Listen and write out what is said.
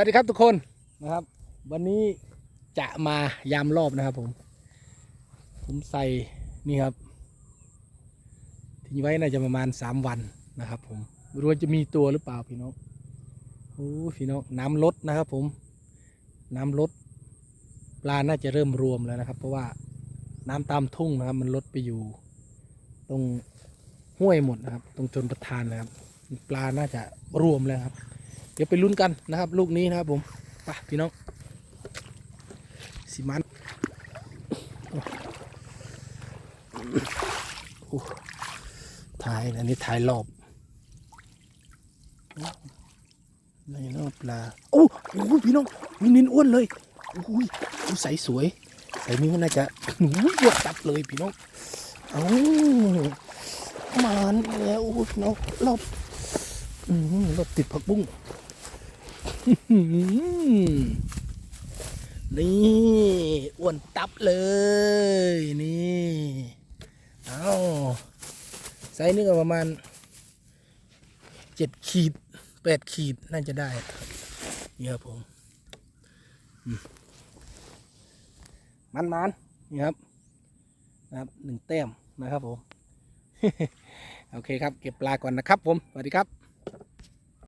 วัสดีครับทุกคนนะครับ วันนี้จะมายามรอบนะครับผม ผมใส่นี่ครับทิ้งไว้น่าจะประมาณสามวันนะครับผมไม่รู้ว่าจะมีตัวหรือเปล่าพี่น้องโอ้พี่น้องน้ำลดนะครับผม น้ำลดปลาน่าจะเริ่มรวมแล้วนะครับ เพราะว่าน้ำตามทุ่งนะครับ มันลดไปอยู่ ตรงห้วยหมดนะครับ ตรงชนประทานนะครับ ปลาน่าจะรวมแล้วครับ ดี๋ยวไปลุ้นกันนะครับ ลูกนี้นะครับผมไปพี่น้องสิมันถ่ายอันนี้ถ่ายรอบนี่เนาะปลาโอ้โหพี่น้องมีนินอ้วนเลยโอ้ยใสสวยใสนี้มันน่าจะหนูเยอะตับเลยพี่น้องเอ้ามานแล้วพี่น้องรอบรอบติดผักบุ้ง นี่อ้วนตับเลย นี่ เอาไซส์นี่ก็ประมาณเจ็ดขีดแปดขีดน่าจะได้นี่ครับผมมันมันนี่ครับนะครับหนึ่งแต้มนะครับผม โอเคครับ เก็บปลาก่อนนะครับผม สวัสดีครับ